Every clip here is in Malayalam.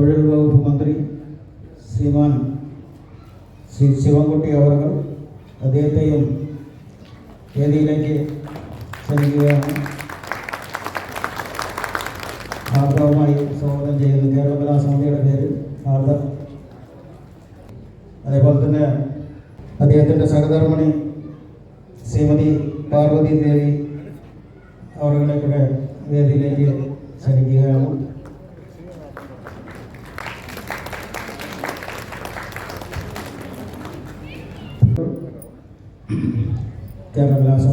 തൊഴിൽ വകുപ്പ് മന്ത്രി ശ്രീമാൻ ശ്രീ ശിവൻകുട്ടി അവർ അദ്ദേഹത്തെയും വേദിയിലേക്ക് ക്ഷണിക്കുകയാണ്. ഹാർദവമായി സ്വാഗതം ചെയ്യുന്നു. കേരള കലാസമിതിയുടെ പേര് ഹാർദം അതേപോലെ തന്നെ അദ്ദേഹത്തിന്റെ സഹധർമ്മിണി ശ്രീമതി പാർവതി ദേവി അവരുടെ കൂടെ വേദിയിലേക്ക് ക്ഷണിക്കുകയാണ്.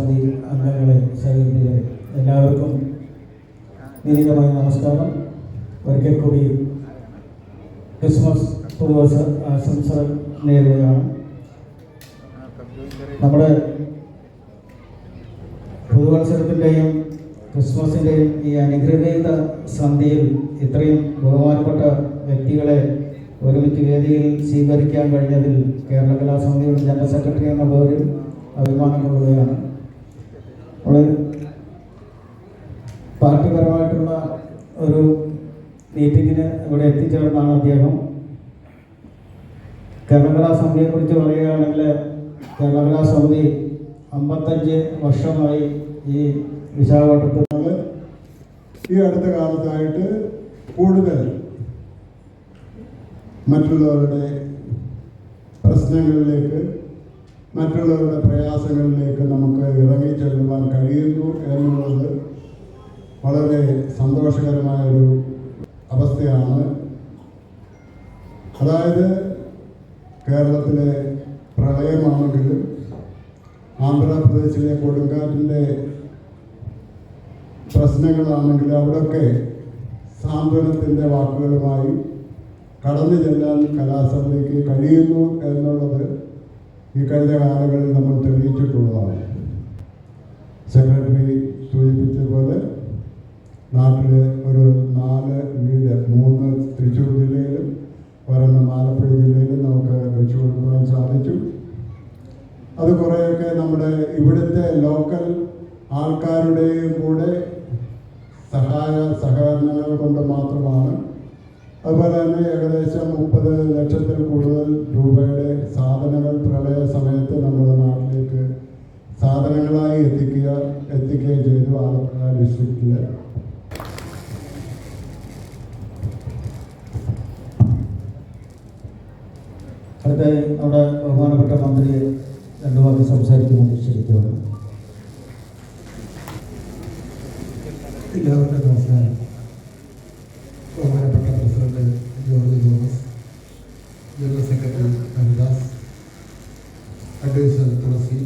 കലാസമിതി അംഗങ്ങളെ സഹകരിക്കുകയും എല്ലാവർക്കും വിനീതമായ നമസ്കാരം. ഒരിക്കൽ കൂടി ക്രിസ്മസ് പുതുവർഷ ആശംസകൾ നേരുകയാണ്. നമ്മുടെ പുതുവത്സരത്തിന്റെയും ക്രിസ്മസിന്റെയും ഈ അനുഗ്രഹീത സന്ധ്യയിൽ ഇത്രയും ബഹുമാനപ്പെട്ട വ്യക്തികളെ ഒരുമിച്ച് വേദിയിൽ സ്വീകരിക്കാൻ കഴിഞ്ഞതിൽ കേരള കലാസമിതിയുടെ ജനറൽ സെക്രട്ടറി എന്ന പേരിൽ അഭിമാനം കൊള്ളുകയാണ്. നമ്മൾ പാർട്ടിപരമായിട്ടുള്ള ഒരു മീറ്റിങ്ങിന് ഇവിടെ എത്തിച്ചേർന്നാണ് അദ്ദേഹം. കേരളകലാ സമിതിയെക്കുറിച്ച് പറയുകയാണെങ്കിൽ കേരളകലാ സമിതി അമ്പത്തഞ്ച് വർഷമായി ഈ വിശാഖപട്ടണത്തിൽ ഈ അടുത്ത കാലത്തായിട്ട് കൂടുതൽ മറ്റുള്ളവരുടെ പ്രശ്നങ്ങളിലേക്ക് മറ്റുള്ളവരുടെ പ്രയാസങ്ങളിലേക്ക് നമുക്ക് ഇറങ്ങി ചെല്ലുവാൻ കഴിയുന്നു എന്നുള്ളത് വളരെ സന്തോഷകരമായൊരു അവസ്ഥയാണ്. അതായത് കേരളത്തിലെ പ്രളയമാണെങ്കിലും ആന്ധ്രാപ്രദേശിലെ കൊടുങ്കാറ്റിന്റെ പ്രശ്നങ്ങളാണെങ്കിൽ അവിടെയൊക്കെ സാന്ത്വനത്തിന്റെ വാക്കുകളുമായി കടന്നു ചെല്ലാൻ കലാസഭയ്ക്ക് കഴിയുന്നു എന്നുള്ളത് ഈ കഴിഞ്ഞ കാലങ്ങളിൽ നമ്മൾ തെളിയിച്ചിട്ടുള്ളതാണ്. സെക്രട്ടറി സൂചിപ്പിച്ചതുപോലെ നാട്ടിൽ ഒരു നാല് വീട് മൂന്ന് തൃശ്ശൂർ ജില്ലയിലും ഒരെണ്ണം ആലപ്പുഴ ജില്ലയിലും നമുക്ക് വെച്ചു കൊടുക്കുവാൻ സാധിച്ചു. അത് കുറേയൊക്കെ നമ്മുടെ ഇവിടുത്തെ ലോക്കൽ ആൾക്കാരുടെയും കൂടെ സഹായ സഹകരണങ്ങൾ കൊണ്ട് മാത്രമാണ് അതുപോലെ തന്നെ ഏകദേശം മുപ്പത് ലക്ഷത്തിൽ കൂടുതൽ രൂപയുടെ സാധനങ്ങൾ പ്രളയ സമയത്ത് നമ്മുടെ നാട്ടിലേക്ക് സാധനങ്ങളായി എത്തിക്കുക എത്തിക്കുകയും ചെയ്തു. ആലപ്പുഴ ഡിസ്ട്രിക്റ്റിൽ അടുത്ത നമ്മുടെ ബഹുമാനപ്പെട്ട മന്ത്രി രണ്ടു വാക്ക് സംസാരിക്കുമെന്ന് നിശ്ചയിക്കുകയാണ് എല്ലാവർക്കും നമസ്കാരം ബഹുമാനപ്പെട്ട president George Thomas general secretary Haridas adviser Thulasi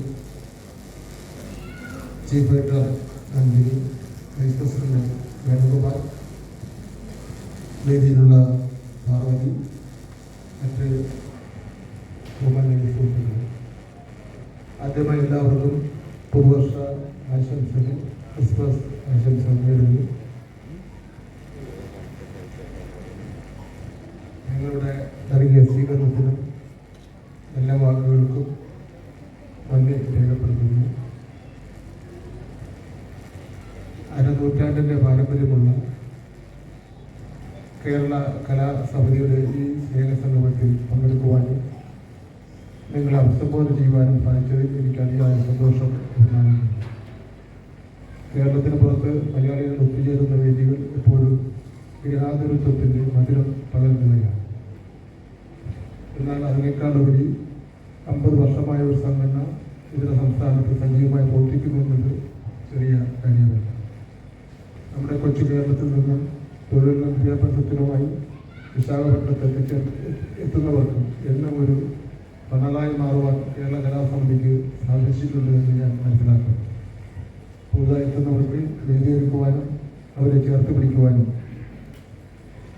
chief editor Anjali vice president Venugopal. വേദിയിലുള്ള Parvathi. മറ്റ് ബഹുമാന്യ സുഹൃത്തുക്കൾ. ആദ്യമായി എല്ലാവർക്കും പുതുവർഷ ആശംസകൾ. ക്രിസ്മസ് ആശംസകൾ നേരുന്നു. ഞങ്ങളുടെ നൽകിയ സ്വീകരണത്തിനും എല്ലാ വാക്കുകൾക്കും നന്ദി രേഖപ്പെടുത്തുന്നു അരനൂറ്റാണ്ടിന്റെ പാരമ്പര്യമുള്ള കേരള കലാസമിതിയുടെ ഈ സ്നേഹസംഗമത്തിൽ പങ്കെടുക്കുവാനും നിങ്ങളെ അഭിസംബോധന ചെയ്യുവാനും സാധിച്ചതിൽ എനിക്ക് അതിയായ സന്തോഷം ഉണ്ടാകുന്നു കേരളത്തിന് പുറത്ത് മലയാളികൾ ഒത്തുചേരുന്ന വേദികൾ എപ്പോഴും ഗൃഹാതുരത്വത്തിന്റെ മധുരം പകർന്നുകയാണ് എന്നാൽ അതിനേക്കാളുപരി അമ്പത് വർഷമായ ഒരു സംഘടന ഇതര സംസ്ഥാനത്ത് സജീവമായി പ്രവർത്തിക്കുന്നുള്ളത് ചെറിയ കാര്യമല്ല. നമ്മുടെ കൊച്ചു കേരളത്തിൽ നിന്നും തൊഴിലിനും വിദ്യാഭ്യാസത്തിനുമായി വിശാഖപട്ടണത്ത് എത്തിച്ചേർ എത്തുന്നവർക്കും എല്ലാം ഒരു തണലായി മാറുവാൻ കേരള കലാസമിതിക്ക് സാധിച്ചിട്ടുണ്ട് എന്ന് ഞാൻ മനസ്സിലാക്കുന്നു. പുതുതായി എത്തുന്നവർക്ക് വേദിയൊരുക്കുവാനും അവരെ ചേർത്ത് പിടിക്കുവാനും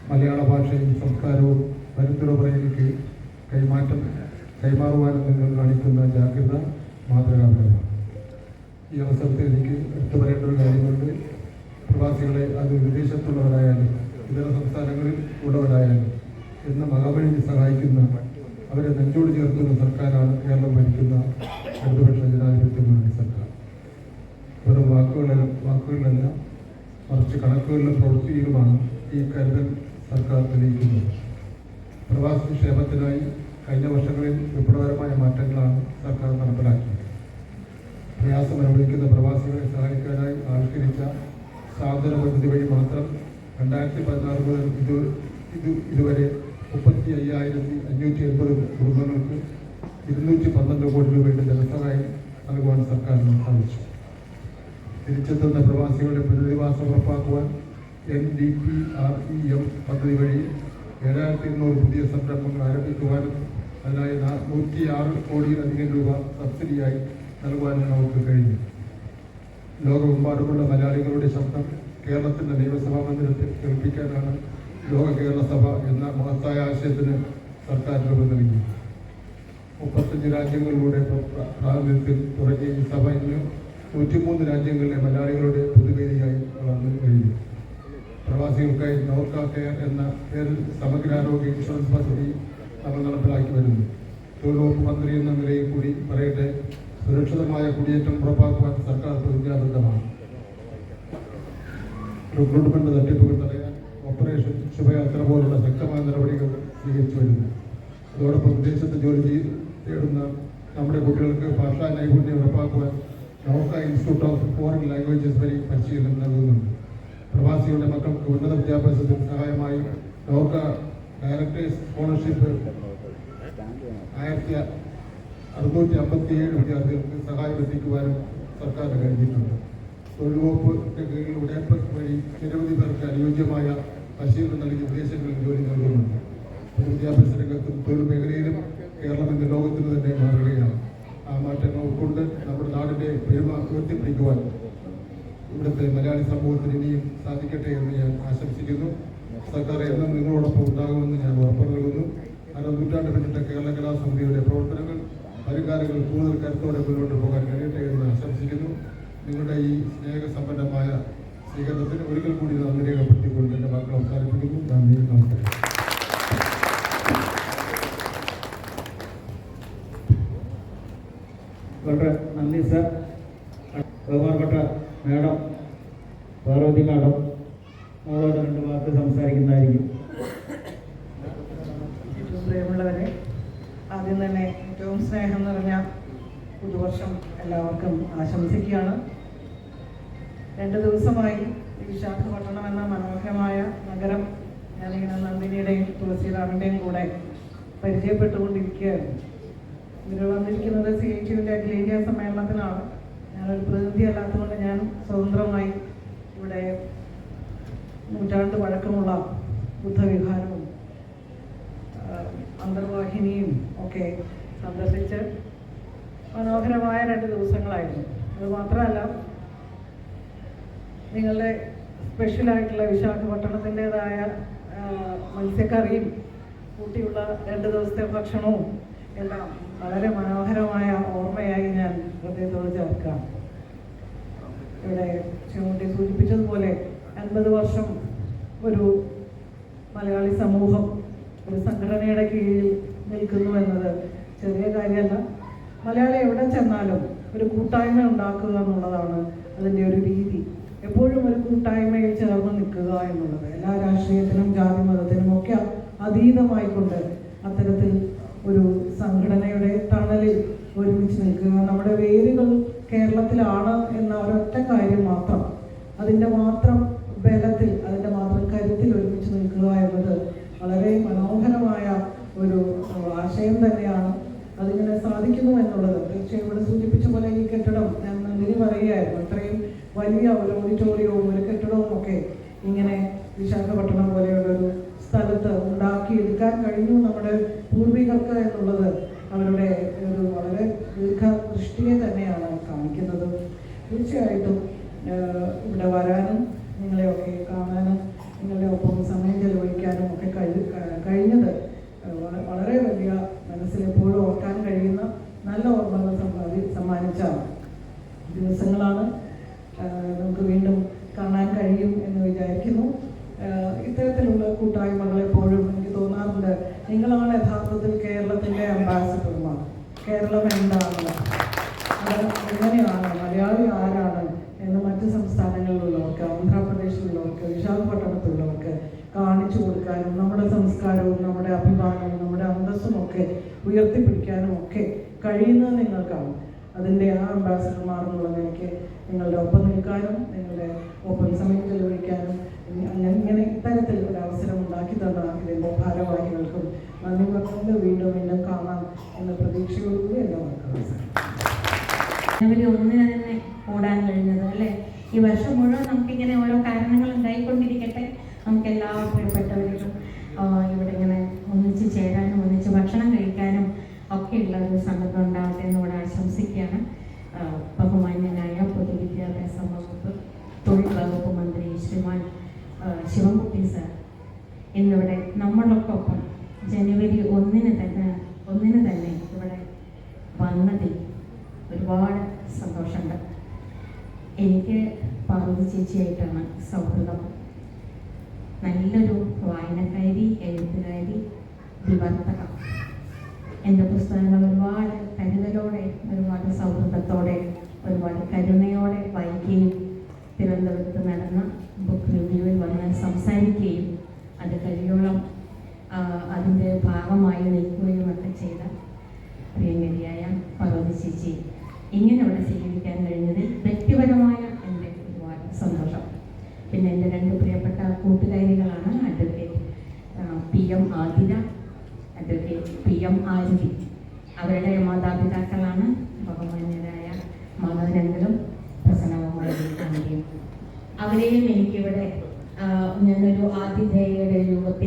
മലയാള ഭാഷയും സംസ്കാരവും വരുത്തലമുറയിലേക്ക് കൈമാറ്റം കൈമാറുവാനും നിങ്ങൾ കാണിക്കുന്ന ജാഗ്രത മാതൃകാപരമാണ്. ഈ അവസരത്തിൽ എനിക്ക് എടുത്തു പറയേണ്ട ഒരു കാര്യമുണ്ട്. പ്രവാസികളെ അത് വിദേശത്തുള്ളവരായാലും ഇതര സംസ്ഥാനങ്ങളിൽ ഉള്ളവരായാലും എന്ന മകമഴിഞ്ഞ് സഹായിക്കുന്ന അവരെ നെഞ്ചോട് ചേർക്കുന്ന സർക്കാരാണ് കേരളം ഭരിക്കുന്ന ഇടതുപക്ഷ ജനാധിപത്യ സർക്കാർ. വെറും വാക്കുകളല്ല വാക്കുകളിലല്ല മറിച്ച് കണക്കുകളിലും പ്രവൃത്തിയിലുമാണ് ഈ കരുതൽ സർക്കാർ തെളിയിക്കുന്നത്. പ്രവാസി ക്ഷേമത്തിനായി കഴിഞ്ഞ വർഷങ്ങളിൽ വിപ്ലവകരമായ മാറ്റങ്ങളാണ് സർക്കാർ നടപ്പിലാക്കിയത്. പ്രയാസം അനുഭവിക്കുന്ന പ്രവാസികളെ സഹായിക്കാനായി ആവിഷ്കരിച്ച സാന്ത്വന പദ്ധതി വഴി മാത്രം രണ്ടായിരത്തി പതിനാറ് മുതൽ ഇത് ഇത് ഇതുവരെ മുപ്പത്തി അയ്യായിരത്തി അഞ്ഞൂറ്റി എൺപത് കുടുംബങ്ങൾക്ക് ഇരുന്നൂറ്റി പന്ത്രണ്ട് കോടി രൂപയുടെ ധനസഹായം നൽകുവാൻ സർക്കാരിന് സാധിച്ചു തിരിച്ചെത്തുന്ന പ്രവാസികളുടെ പുനരധിവാസം ഉറപ്പാക്കുവാൻ N D P R E M പദ്ധതി വഴി ഏഴായിരത്തി ഇരുന്നൂറ് പുതിയ സംരംഭങ്ങൾ ആരംഭിക്കുവാനും അതിനായി നൂറ്റി ആറ് കോടിയിലധികം രൂപ സബ്സിഡിയായി നൽകുവാനും നമുക്ക് കഴിഞ്ഞു. ലോകമെമ്പാടുമുള്ള മലയാളികളുടെ ശബ്ദം കേരളത്തിന്റെ നിയമസഭാ മന്ദിരത്തിൽ കേൾപ്പിക്കാനാണ് ലോക കേരള സഭ എന്ന മഹത്തായ ആശയത്തിന് സർക്കാർ രൂപം നൽകി. മുപ്പത്തഞ്ച് രാജ്യങ്ങളിലൂടെ പ്ര- പ്ര- പ്രാതിനിധ്യത്തിൽ തുടങ്ങിയ ഈ സഭ ഇന്ന് നൂറ്റിമൂന്ന് രാജ്യങ്ങളിലെ മലയാളികളുടെ പൊതുവേദിയായി വളർന്നു കഴിഞ്ഞു പ്രവാസികൾക്കായി നോക്ക കെയർ എന്ന പേരിൽ സമഗ്ര ആരോഗ്യ ഇൻഷുറൻസ് പദ്ധതി നമ്മൾ നടപ്പിലാക്കി വരുന്നു. തൊഴിലുറപ്പ് മന്ത്രി എന്ന നിലയിൽ കൂടി പറയട്ടെ സുരക്ഷിതമായ കുടിയേറ്റം ഉറപ്പാക്കുവാൻ സർക്കാർ പ്രതിജ്ഞാബദ്ധമാണ്. റിക്രൂട്ട്മെന്റ് തട്ടിപ്പുകൾ തടയാൻ ഓപ്പറേഷൻ ശുഭയാത്ര പോലുള്ള ശക്തമായ നടപടികൾ സ്വീകരിച്ചു വരുന്നു. അതോടൊപ്പം വിദേശത്ത് ജോലി തേടുന്ന നമ്മുടെ കുട്ടികൾക്ക് ഭാഷാ നൈപുണ്യം ഉറപ്പാക്കുവാൻ Norka institute of foreign languages വഴി പരിശീലനം നൽകുന്നുണ്ട്. പ്രവാസികളുടെ മക്കൾക്ക് ഉന്നത വിദ്യാഭ്യാസത്തിന് സഹായമായി നോർക്ക ഡയറക്ടേഴ്സ് സ്കോളർഷിപ്പ് ആയിരത്തി അറുന്നൂറ്റി അമ്പത്തി ഏഴ് വിദ്യാർത്ഥികൾക്ക് സഹായം എത്തിക്കുവാനും സർക്കാർ കഴിഞ്ഞിട്ടുണ്ട്. തൊഴിൽ കീഴിൽ ഉടയപ്പ് വഴി നിരവധി പേർക്ക് അനുയോജ്യമായ പരിശീലനം നൽകി വിദേശങ്ങളിൽ ജോലി നൽകുന്നുണ്ട്. വിദ്യാഭ്യാസ രംഗത്തും തൊഴിൽ മേഖലയിലും കേരളം ഇന്ന് ലോകത്തിന് തന്നെ മാറുകയാണ്. ആ മാറ്റങ്ങൾ ഉൾക്കൊണ്ട് നമ്മുടെ നാടിന്റെ പെരുമ ഉയർത്തിപ്പിടിക്കുവാൻ ഇവിടുത്തെ മലയാളി സമൂഹത്തിന് ഇനിയും സാധിക്കട്ടെ എന്ന് ഞാൻ ആശംസിക്കുന്നു. സർക്കാർ എന്നും നിങ്ങളോടൊപ്പം ഉണ്ടാകുമെന്ന് ഞാൻ ഉറപ്പ് നൽകുന്നു. അര നൂറ്റാണ്ട് പിന്നിട്ട കേരള കലാസമിതിയുടെ പ്രവർത്തനങ്ങൾ പരിഹാരങ്ങൾ കൂടുതൽ കരുത്തോടെ മുന്നോട്ട് പോകാൻ കഴിയട്ടെ എന്ന് ആശംസിക്കുന്നു. നിങ്ങളുടെ ഈ സ്നേഹസമ്പന്നമായ സ്വീകരണത്തിന് ഒരിക്കൽ കൂടി നന്ദി രേഖപ്പെടുത്തിക്കൊണ്ട് എന്റെ വാക്കുകൾ അവസാനിപ്പിക്കുന്നു. നന്ദി നമസ്കാരം. വളരെ നന്ദി സർ. ബഹുമാനപ്പെട്ട മാഡം പാർവതി മാഡം മോളോട് രണ്ട് വാക്ക് സംസാരിക്കുന്നതായിരിക്കും. ഏറ്റവും പ്രിയമുള്ളവരെ ആദ്യം തന്നെ ഏറ്റവും സ്നേഹം നിറഞ്ഞ പുതുവർഷം എല്ലാവർക്കും ആശംസിക്കുകയാണ്. രണ്ട് ദിവസമായി വിശാഖപട്ടണം എന്ന മനോഹരമായ നഗരം ഞാനിങ്ങനെ നന്ദിനിയുടെയും തുളസീറാമിന്റെയും കൂടെ പരിചയപ്പെട്ടുകൊണ്ടിരിക്കുകയായിരുന്നു. ഇവർ വന്നിരിക്കുന്നത് സി എച്ച് യുവിന്റെ അഖിലേന്ത്യാ സമ്മേളനത്തിനാണ് ഞാനൊരു പ്രതിനിധി അല്ലാത്തതുകൊണ്ട് ഞാൻ സ്വതന്ത്രമായി ഇവിടെ നൂറ്റാണ്ട് വഴക്കമുള്ള ബുദ്ധവിഹാരവും അന്തർവാഹിനിയും ഒക്കെ സന്ദർശിച്ച് മനോഹരമായ രണ്ട് ദിവസങ്ങളായിരുന്നു. അത് മാത്രമല്ല നിങ്ങളുടെ സ്പെഷ്യലായിട്ടുള്ള വിശാഖപട്ടണത്തിന്റെതായ മത്സ്യക്കറിയും കൂട്ടിയുള്ള രണ്ട് ദിവസത്തെ ഭക്ഷണവും എല്ലാം വളരെ മനോഹരമായ ഓർമ്മയായി ഞാൻ ഹൃദയത്തോട് ചേർക്കാം ഇവിടെ ചൂണ്ടി സൂചിപ്പിച്ചതുപോലെ അൻപത് വർഷം ഒരു മലയാളി സമൂഹം ഒരു സംഘടനയുടെ കീഴിൽ നിൽക്കുന്നു എന്നത് ചെറിയ കാര്യമല്ല. മലയാളി എവിടെ ചെന്നാലും ഒരു കൂട്ടായ്മ ഉണ്ടാക്കുക എന്നുള്ളതാണ് അതിന്റെ ഒരു രീതി. എപ്പോഴും ഒരു കൂട്ടായ്മയിൽ ചേർന്ന് നിൽക്കുക എന്നുള്ളത്. എല്ലാ രാഷ്ട്രീയത്തിനും ജാതി മതത്തിനും ഒക്കെ അതീതമായിക്കൊണ്ട് അത്തരത്തിൽ ഒരു സംഘടനയുടെ തണലിൽ ഒരുമിച്ച് നിൽക്കുക. നമ്മുടെ വേരുകൾ കേരളത്തിലാണ് എന്ന ഒരൊറ്റ കാര്യം മാത്രം. അതിന്റെ മാത്രം ബലത്തിൽ അതിന്റെ മാത്രം കരുത്തിൽ ഒരുമിച്ച് നിൽക്കുക എന്നത് വളരെ മനോഹരമായ ഒരു ആശയം തന്നെയാണ്. അതിങ്ങനെ സാധിക്കുന്നു എന്നുള്ളത് തീർച്ചയായും ഇവിടെ സൂചിപ്പിച്ച പോലെ ഈ കെട്ടിടം ഞാൻ നന്ദിനി പറയുകയായിരുന്നു. ഇത്രയും വലിയ ഒരു ഓഡിറ്റോറിയവും ഒരു കെട്ടിടവും ഒക്കെ ഇങ്ങനെ വിശാഖപട്ടണം പോലെയുള്ളൊരു സ്ഥലത്ത് ഉണ്ടാക്കിയെടുക്കാൻ കഴിഞ്ഞു നമ്മുടെ പൂർവികർക്ക് എന്നുള്ളത് അവരുടെ ഒരു വളരെ ദീർഘദൃഷ്ടിയെ തന്നെയാണ് കാണിക്കുന്നത്. തീർച്ചയായിട്ടും ഇവിടെ വരാനും നിങ്ങളെയൊക്കെ കാണാനും നിങ്ങളുടെ ഒപ്പം സമയം ചെലവഴിക്കാനും ഒക്കെ കഴി കഴിഞ്ഞത് വളരെ വലിയ മനസ്സിൽ എപ്പോഴും ഓർക്കാൻ കഴിയുന്ന നല്ല ഓർമ്മകൾ സമ്മാനിച്ച ദിവസങ്ങളാണ്. നമുക്ക് വീണ്ടും കാണാൻ കഴിയും എന്ന് വിചാരിക്കുന്നു. ഇത്തരത്തിലുള്ള കൂട്ടായ്മകൾ എപ്പോഴും എനിക്ക് തോന്നാറുണ്ട്. നിങ്ങളാണ് യഥാർത്ഥത്തിൽ കേരളത്തിന്റെ അംബാസിഡർമാർ കേരളം എന്താണ്? അത് എങ്ങനെയാണ്? മലയാളി ആരാണ്? എന്ന് മറ്റ് സംസ്ഥാനങ്ങളിലുള്ളവർക്ക് ആന്ധ്രാപ്രദേശിലുള്ളവർക്ക് വിശാഖപട്ടണത്തിലുള്ളവർക്ക് കാണിച്ചു കൊടുക്കാനും നമ്മുടെ സംസ്കാരവും നമ്മുടെ അഭിമാനവും നമ്മുടെ അന്തസ്സും ഒക്കെ ഉയർത്തിപ്പിടിക്കാനും ഒക്കെ കഴിയുന്നത് നിങ്ങൾക്കാണ്. അതിന്റെ ആ അംബാസിഡർമാർ എന്നുള്ള നിലയ്ക്ക് നിങ്ങളുടെ ഒപ്പം നിൽക്കാനും നിങ്ങളുടെ നല്ലൊരു വായനക്കാരി എഴുത്തുകാരി വിവർത്തകം എന്റെ പുസ്തകങ്ങൾ ഒരുപാട് കരുതലോടെ ഒരുപാട് സൗഹൃദത്തോടെ ഒരുപാട് കരുണയോടെ വായിക്കുകയും തിരുവനന്തപുരത്ത് നടന്ന ബുക്ക് റിവ്യൂവിൽ വന്ന് സംസാരിക്കുകയും അത് കഴിയുള്ള അതിന്റെ ഭാഗമായി നിൽക്കുകയും ഒക്കെ ചെയ്ത പ്രിയങ്കരിയായ പർവതി ചേച്ചി. ഇങ്ങനെയുള്ള മാതാപിതാ അഡ്വക്കേറ്റ് പി എം ആരതി അവരുടെ മാതാപിതാക്കളാണ് ബഹുമാന്യരായ മനോരങ്ങളും പ്രസന്നകുമാരിയും അവരെയും എനിക്കിവിടെ ഞാനൊരു ആതിഥേയയുടെ രൂപത്തിൽ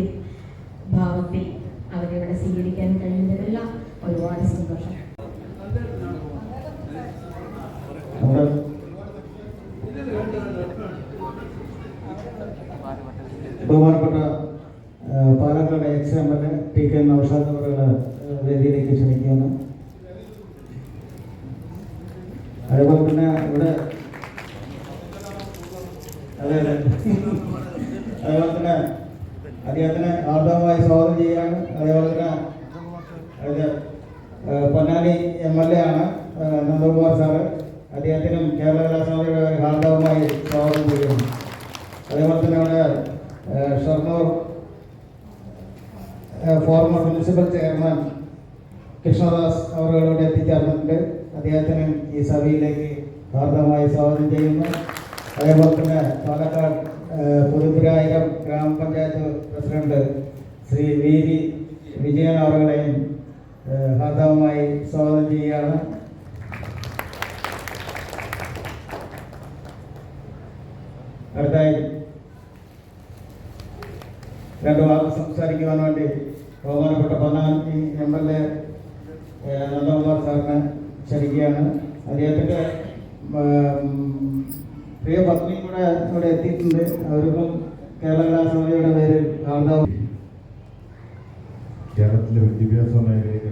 ഫോർമർ മുനിസിപ്പൽ ചെയർമാൻ കൃഷ്ണദാസ് അവരോട് എത്തിച്ചേർന്നിട്ടുണ്ട് അദ്ദേഹത്തിന് ഈ സഭയിലേക്ക് ഹാർദമായി സ്വാഗതം ചെയ്യുന്നു. അതേപോലെ തന്നെ പാലക്കാട് പുതുപുരായിരം ഗ്രാമപഞ്ചായത്ത് president Shri V V Vijayan അവരുടെയും ഹാർദവമായി സ്വാഗതം ചെയ്യുകയാണ്. അടുത്തായി രണ്ട് വാക്ക് സംസാരിക്കുവാൻ വേണ്ടി ബഹുമാനപ്പെട്ട Ponnani M L A Nandakumar സാറിനെ ക്ഷണിക്കുകയാണ്. അദ്ദേഹത്തിന്റെ പ്രിയ പത്നിയും കൂടെ ഇവിടെ എത്തിയിട്ടുണ്ട്. അവർക്കും കേരള കലാസഭയുടെ പേരിൽ കേരളത്തിലെ വിദ്യാഭ്യാസ മേഖലയിൽ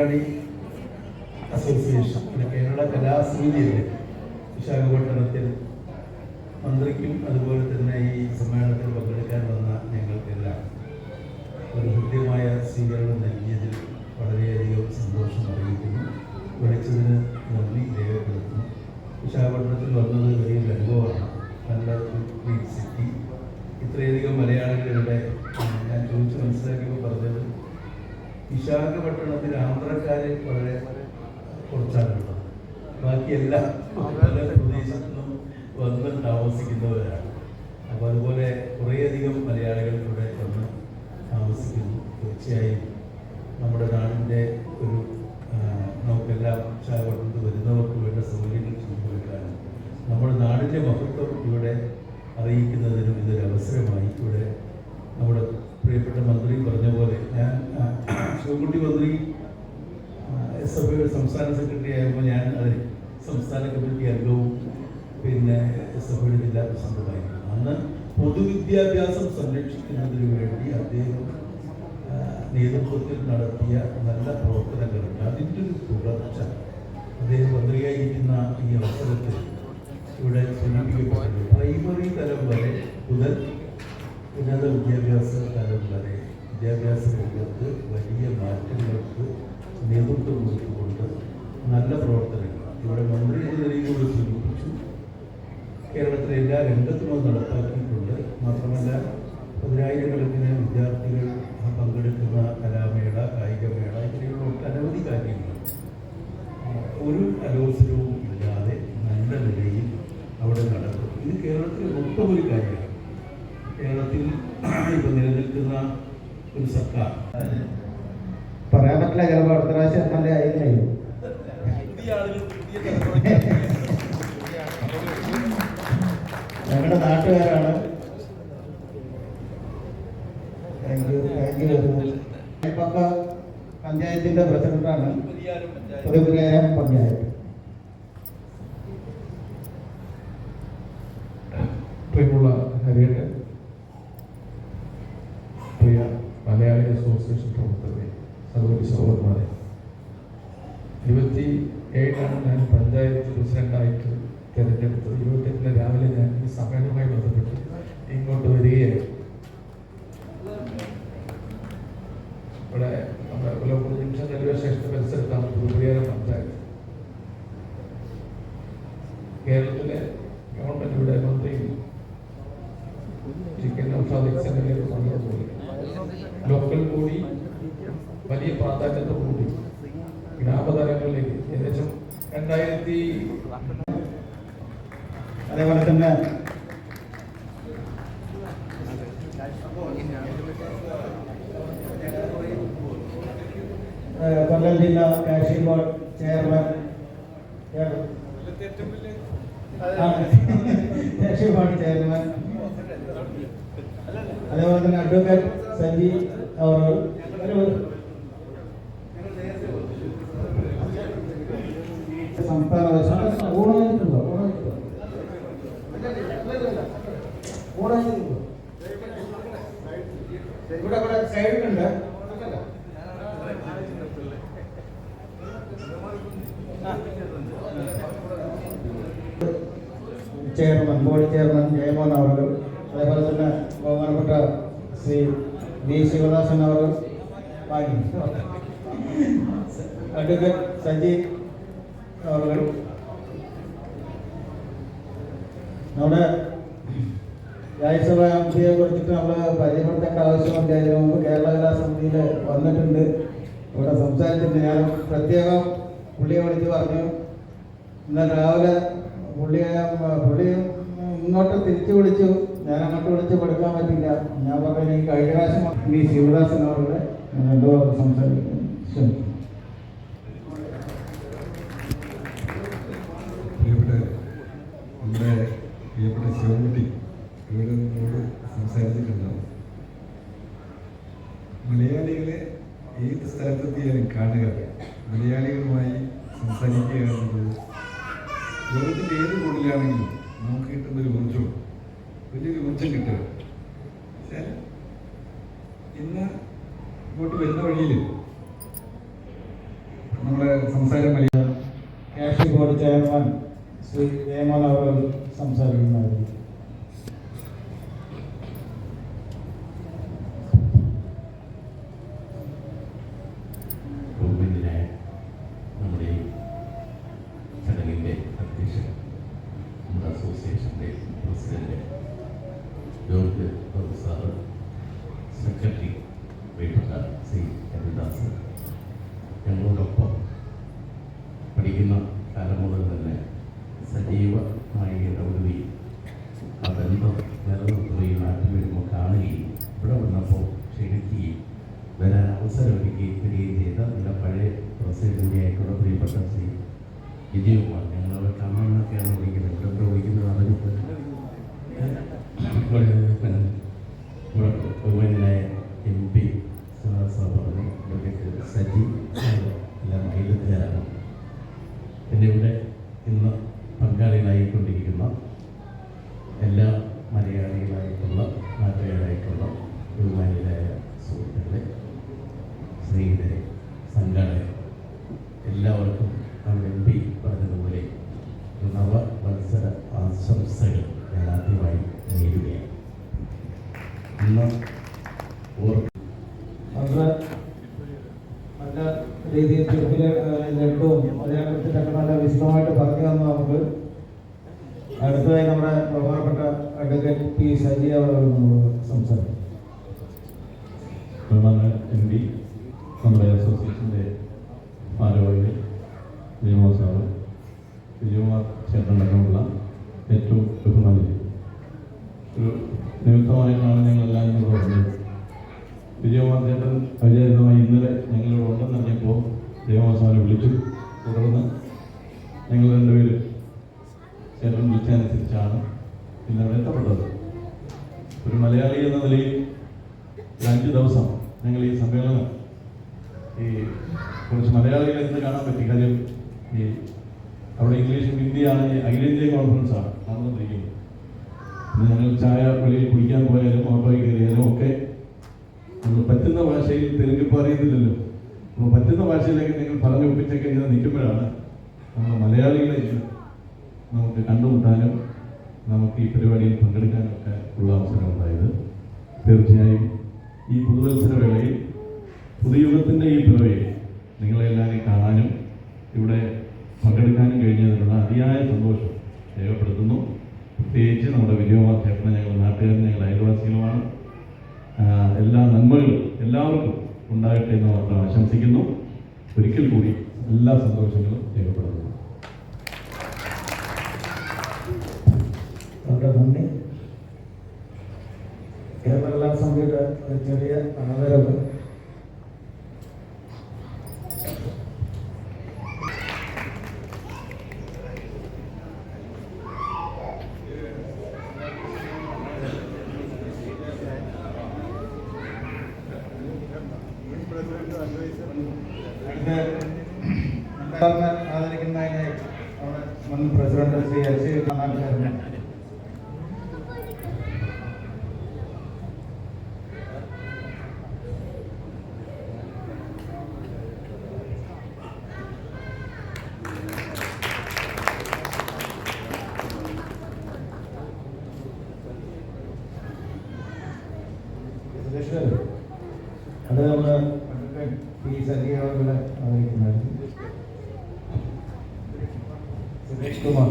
magari എണ്ണത്തിൽ ആന്ധ്രക്കാരെ വളരെ കുറച്ചാണുള്ളത് ബാക്കി എല്ലാ പല പ്രദേശത്തുനിന്നും വന്ന് താമസിക്കുന്നവരാണ്. അപ്പോൾ അതുപോലെ കുറേയധികം മലയാളികൾ ഇവിടെ വന്ന് താമസിക്കുന്നു. തീർച്ചയായും നമ്മുടെ നാടിന്റെ ഒരു നമുക്കെല്ലാം കൊണ്ട് വരുന്നവർക്ക് വേണ്ട സൗകര്യങ്ങൾ ചെയ്തുകൊടുക്കാനും നമ്മുടെ നാടിന്റെ മഹത്വം ഇവിടെ അറിയിക്കുന്നതിനും ഇതൊരു അവസരമായി ഇവിടെ നമ്മുടെ പ്രിയപ്പെട്ട മന്ത്രി പറഞ്ഞ പോലെ ഞാൻ ശിവൻകുട്ടി മന്ത്രി എസ് എഫ് ഐയുടെ സംസ്ഥാന സെക്രട്ടറി ആയപ്പോൾ ഞാൻ അതിൽ സംസ്ഥാന കമ്മിറ്റി അംഗവും പിന്നെ എസ് എഫ് ഐയുടെ ജില്ലാ പ്രസിഡന്റുമായിരുന്നു അന്ന് പൊതുവിദ്യാഭ്യാസം സംരക്ഷിക്കുന്നതിന് വേണ്ടി അദ്ദേഹം നേതൃത്വത്തിൽ നടത്തിയ നല്ല പ്രവർത്തനങ്ങളുണ്ട്. അതിന്റെ ഒരു തുടർച്ച അദ്ദേഹം മന്ത്രിയായിരിക്കുന്ന ഈ അവസരത്തിൽ ഇവിടെ പ്രൈമറി തലം വരെ മുതൽ ഉന്നത വിദ്യാഭ്യാസ തലം വരെ വിദ്യാഭ്യാസ രംഗത്ത് വലിയ മാറ്റങ്ങൾക്ക് നേതൃത്വം കൊടുത്തുകൊണ്ട് നല്ല പ്രവർത്തനങ്ങൾ ഇവിടെ മന്ത്രി എന്ന നിലയിൽ കൂടി സൂചിപ്പിച്ചു. കേരളത്തിലെ എല്ലാ രംഗത്തും അത് നടപ്പാക്കിയിട്ടുണ്ട്. മാത്രമല്ല പതിനായിരക്കണക്കിന് വിദ്യാർത്ഥികൾ പങ്കെടുക്കുന്ന കലാമേള കായികമേള ഇങ്ങനെയുള്ള ഒട്ടനവധി കാര്യങ്ങൾ ആ, ഒരു അലോസരവും ഇല്ലാതെ നല്ല നിലയിൽ അവിടെ നടക്കും ഇത് കേരളത്തിൽ മൊത്തം ഒരു കാര്യമാണ് കേരളത്തിൽ ഇപ്പം നിലനിൽക്കുന്ന ഒരു സർക്കാർ പറയാൻ പറ്റില്ല ചിലപ്പോൾ അടുത്ത പ്രാവശ്യം എം എൽ എ ആയിരിക്കും പുതിയ ആളുകൾ പുതിയ തലമുറയ്ക്ക് ഞങ്ങളുടെ നാട്ടുകാരാണ്. പഞ്ചായത്തിന്റെ പ്രസിഡന്റാണ്. പഞ്ചായത്ത്. ഗവൺമെന്റിയുടെ മന്ത്രി ചിക്കൻ നൗഷാദ് സെമിലേക്ക് പറഞ്ഞതുപോലെ ലോക്കൽ കൂടി വലിയ പ്രാധാന്യത്തോടുകൂടി ഗ്രാമതലങ്ങളിലേക്ക് ഏകദേശം രണ്ടായിരത്തി അതേപോലെ തന്നെ കൊല്ലം ജില്ലാ cashew board chairman advocate Sanji അവർ ഒരു സംസ്ഥാന ഊണായിട്ടുണ്ടോ ഊണായിട്ടുണ്ടോ ഇവിടെ ഇവിടെ സൈഡിലുണ്ട് ചെയർമാൻ ബോർഡ് ചെയർമാൻ ജയമോഹൻ അവർ അതേപോലെ തന്നെ ബഹുമാനപ്പെട്ട ശ്രീ വി. ശിവദാസൻ അവർ വാങ്ങി അഡ്വക്കേറ്റ് സജി അവർ നമ്മുടെ രാജ്യസഭാ എംപിയെ കുറിച്ചിട്ട് നമ്മൾ പരിചയപ്പെടുത്തേണ്ട ആവശ്യമില്ല ഇതിനു മുമ്പ് കേരള കലാസമിതിയിൽ വന്നിട്ടുണ്ട്. ഇവിടെ സംസാരിച്ചിട്ടുണ്ട്. ഞാൻ പ്രത്യേകം പുള്ളിയെ വിളിച്ച് പറഞ്ഞു. ഇന്നലെ രാവിലെ പുള്ളിയെ പുള്ളി ഇങ്ങോട്ട് തിരിച്ചു വിളിച്ചു. ഞാൻ അങ്ങോട്ട് വിളിച്ച് കൊടുക്കാൻ പറ്റില്ല ഞാൻ പറഞ്ഞു ഈ കഴിഞ്ഞ പ്രാവശ്യം ശിവദാസൻ അവരുടെ എന്തോ സംസാരിക്കുന്നു നമ്മുടെ മലയാളികളെ ഏത് സ്ഥലത്തെത്തിയാലും കാണുക മലയാളികളുമായി സംസാരിക്കുക എന്നുള്ളത് ലോകത്തിന്റെ ഏത് കോണിലാണെങ്കിലും നമുക്ക് കിട്ടുന്നൊരു ഊർജം. വലിയൊരു ഊർജം കിട്ടുക ഇന്ന് ഇങ്ങോട്ട് വരുന്ന വഴിയിൽ നമ്മുടെ സംസാരം Malayalam cashew board chairman Shri രേമൻ അവർ സംസാരിക്കുന്നതായിരിക്കും ഗവൺമെന്റിനായ നമ്മുടെ ഈ ചടങ്ങിന്റെ അധ്യക്ഷൻ നമ്മുടെ അസോസിയേഷന്റെ president George Babu sir secretary പ്രിയപ്പെട്ട ശ്രീ ഹരിദാസ് ഞങ്ങളോടൊപ്പം പഠിക്കുന്ന കാലം മുതൽ തന്നെ സജീവമായി ഇടപെടുകയും ആ ബന്ധം നിലനിർത്തുക അവസരം ഒരുക്കി വരികയും ചെയ്ത നമ്മുടെ പഴയ പ്രസിഡന്റ് കൂടിയായിട്ടുള്ള പ്രിയപ്പെട്ട ശ്രീ വിജയകുമാർ ഞങ്ങളവിടെ കണ്ണെന്നൊക്കെയാണ് വിളിക്കുന്നത് ഇവിടെ എന്തോ വിളിക്കുന്നത് അറിഞ്ഞിട്ട് ബഹുമാനായ എം പി പറഞ്ഞു അഡ്വക്കേറ്റ് സജി എല്ലാം അയലത്തുകാരാണ് പിന്നെ ഇവിടെ ഇന്ന് പങ്കാളികളായിക്കൊണ്ടിരിക്കുന്ന എല്ലാ മലയാളികളായിട്ടുള്ള നാട്ടുകാരായിട്ടുള്ള ബഹുമാനികളായ സുഹൃത്തുക്കളെ സ്നേഹിതരെ സംഘാടകർ എല്ലാവർക്കും നമ്മുടെ എം പി പറഞ്ഞതുപോലെ നവ മത്സര ആശംസകൾ ഞാൻ ആദ്യമായി നേരുകയാണ് ഇന്ന് ഓർക്കും വളരെ നല്ല രീതിയിൽ ചെറുപ്പിലെ ലഡുവും അതിനെക്കുറിച്ചിട്ടൊക്കെ നല്ല വിശദമായിട്ട് പറഞ്ഞു തന്നു നമുക്ക് അടുത്തതായി നമ്മുടെ ബഹുമാനപ്പെട്ട അഡ്വക്കേറ്റ് പി സജി അവർ സംസാരിക്കും ബഹുമാന എം പി നമ്മുടെ അസോസിയേഷന്റെ ഭാരവാഹികൾ വിജയകുമാർ സാറ് വിജയകുമാർ ചേട്ടനടക്കമുള്ള ഏറ്റവും ബഹുമാനികൾ ഒരു നിമിത്തമായിട്ടാണ് ഞങ്ങളെല്ലാം ഇവിടെ വന്നത് വിജയകുമാർ ചേട്ടൻ അവിചാരിതമായി ഇന്നലെ ഞങ്ങളിവിടെ ഉണ്ടെന്ന് അറിഞ്ഞപ്പോൾ വിജയകുമാർ സാറിനെ വിളിച്ചു തുടർന്ന് ഞങ്ങൾ രണ്ടുപേരും ചേട്ടൻ വിളിച്ചതനുസരിച്ചാണ് ഇന്നവിടെ എത്തപ്പെട്ടത് ഒരു മലയാളി എന്ന നിലയിൽ ഒരു അഞ്ച് ദിവസം ഞങ്ങൾ ഈ സമ്മേളനം ഈ കുറച്ച് മലയാളികളെ ഇന്ന് കാണാൻ പറ്റി കാര്യം ഈ അവിടെ ഇംഗ്ലീഷും ഹിന്ദിയാണ് ഈ അഖിലേന്ത്യാ കോൺഫറൻസ് ആണ് നടന്നുകൊണ്ടിരിക്കുന്നത് ഇന്ന് ഞങ്ങൾ ചായ വെളിയിൽ കുടിക്കാൻ പോയാലും ഓട്ടോയിൽ കയറിയാലും ഒക്കെ നമ്മൾ പറ്റുന്ന ഭാഷയിൽ തെലുങ്കിപ്പോൾ അറിയത്തില്ലല്ലോ അപ്പോൾ പറ്റുന്ന ഭാഷയിലേക്ക് നിങ്ങൾ പറഞ്ഞു ഒപ്പിച്ചൊക്കെ ഇങ്ങനെ നിൽക്കുമ്പോഴാണ് നമ്മൾ മലയാളികളെ നമുക്ക് കണ്ടുമുട്ടാനും നമുക്ക് ഈ പരിപാടിയിൽ പങ്കെടുക്കാനും ഒക്കെ ഉള്ള അവസരം ഉണ്ടായത് തീർച്ചയായും ഈ പുതുവത്സര വേളയിൽ പുതുയുഗത്തിന്റെ ഈ പിറവയിൽ നിങ്ങളെല്ലാവരെയും കാണാനും ഇവിടെ പങ്കെടുക്കാനും കഴിഞ്ഞതിനുള്ള അതിയായ സന്തോഷം രേഖപ്പെടുത്തുന്നു. പ്രത്യേകിച്ച് നമ്മുടെ വിജയകുമാർ ചേട്ടനെ ഞങ്ങൾ നാട്ടുകാരും ഞങ്ങൾ അയൽവാസികളുമാണ്. എല്ലാ നന്മകളും എല്ലാവർക്കും ഉണ്ടാകട്ടെ എന്ന് മാത്രം ആശംസിക്കുന്നു. ഒരിക്കൽ കൂടി എല്ലാ സന്തോഷങ്ങളും രേഖപ്പെടുത്തുന്നു. വളരെ നന്ദി കേരള കലാസമിതിയുടെ ഒരു ചെറിയ ആദരവ്. അടുത്ത ആദരിക്കുന്നതിനായി നമ്മുടെ മുൻ പ്രസിഡന്റ് ശ്രീ എൽ സി നാട്ടുകാരൻ സുരേഷ് അത് നമ്മുടെ പി സജി അവരുടെ അറിയിക്കുന്നതായിരുന്നു സുരേഷ് കുമാർ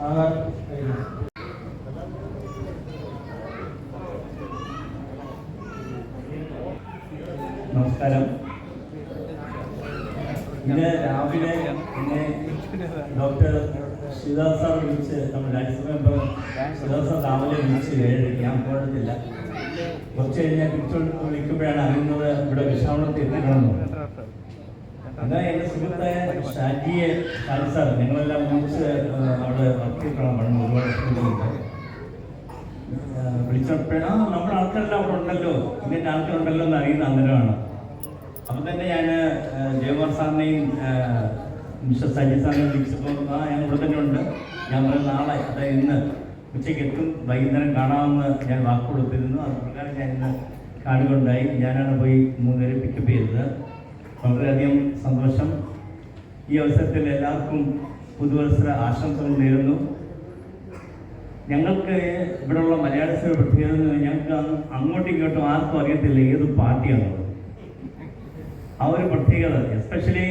ആ കഴിഞ്ഞു. നമസ്കാരം ഇന്ന് രാവിലെ ഡോക്ടർ ശിവദാസ് സാർ വിളിച്ച് നമ്മുടെ രാജ്യസഭ മെമ്പർ ശിവദാസ് സാർ രാവിലെ വിളിച്ച് ഏഴരയ്ക്ക് ഞാൻ പോയിട്ടില്ല. കുറച്ച് കഴിഞ്ഞാൽ വിളിക്കുമ്പോഴാണ് അറിയുന്നത് ഇവിടെ വിഷാവണത്തിൽ എത്തിക്കണമെന്ന് എന്നാൽ എന്റെ സുഹൃത്തായ ഷാജിയെ ഷാജി സാർ നിങ്ങളെല്ലാം വിളിച്ച് അവിടെ വർക്കിക്കണം പണ്ട് ഒരുപാട് വർഷങ്ങളുണ്ട് വിളിച്ചപ്പോഴാ നമ്മുടെ ആൾക്കാരെല്ലാം അവിടെ ഉണ്ടല്ലോ. ഇങ്ങനത്തെ ആൾക്കാരുണ്ടല്ലോ എന്ന് അറിയുന്ന അന്നേരമാണ്. അപ്പം തന്നെ ഞാൻ ജയകുമാർ സാറിനെയും മിസ്റ്റർ സജി സാറിനെയും വിളിച്ചപ്പോൾ ആ ഞാൻ ഇവിടെ തന്നെ ഉണ്ട്. ഞാൻ പറഞ്ഞ നാളെ അതായത് ഇന്ന് ഉച്ചയ്ക്ക് എത്തും. വൈകുന്നേരം കാണാമെന്ന് ഞാൻ വാക്ക് കൊടുത്തിരുന്നു. അത് പ്രകാരം ഞാൻ ഇന്ന് കാണുകയുണ്ടായി ഞാനാണ് പോയി മൂന്നുപേരെ പിക്കപ്പ് ചെയ്തത്. വളരെയധികം സന്തോഷം. ഈ അവസരത്തിൽ എല്ലാവർക്കും പുതുവത്സര ആശംസകൾ നേരുന്നു. ഞങ്ങൾക്ക് ഇവിടെയുള്ള മലയാളത്തിലെ പ്രത്യേകത ഞങ്ങൾക്ക് അങ്ങോട്ടും ഇങ്ങോട്ടും ആർക്കും അറിയത്തില്ല ഏത് പാർട്ടിയാണുള്ളത് ആ ഒരു പ്രത്യേകത എസ്പെഷ്യലി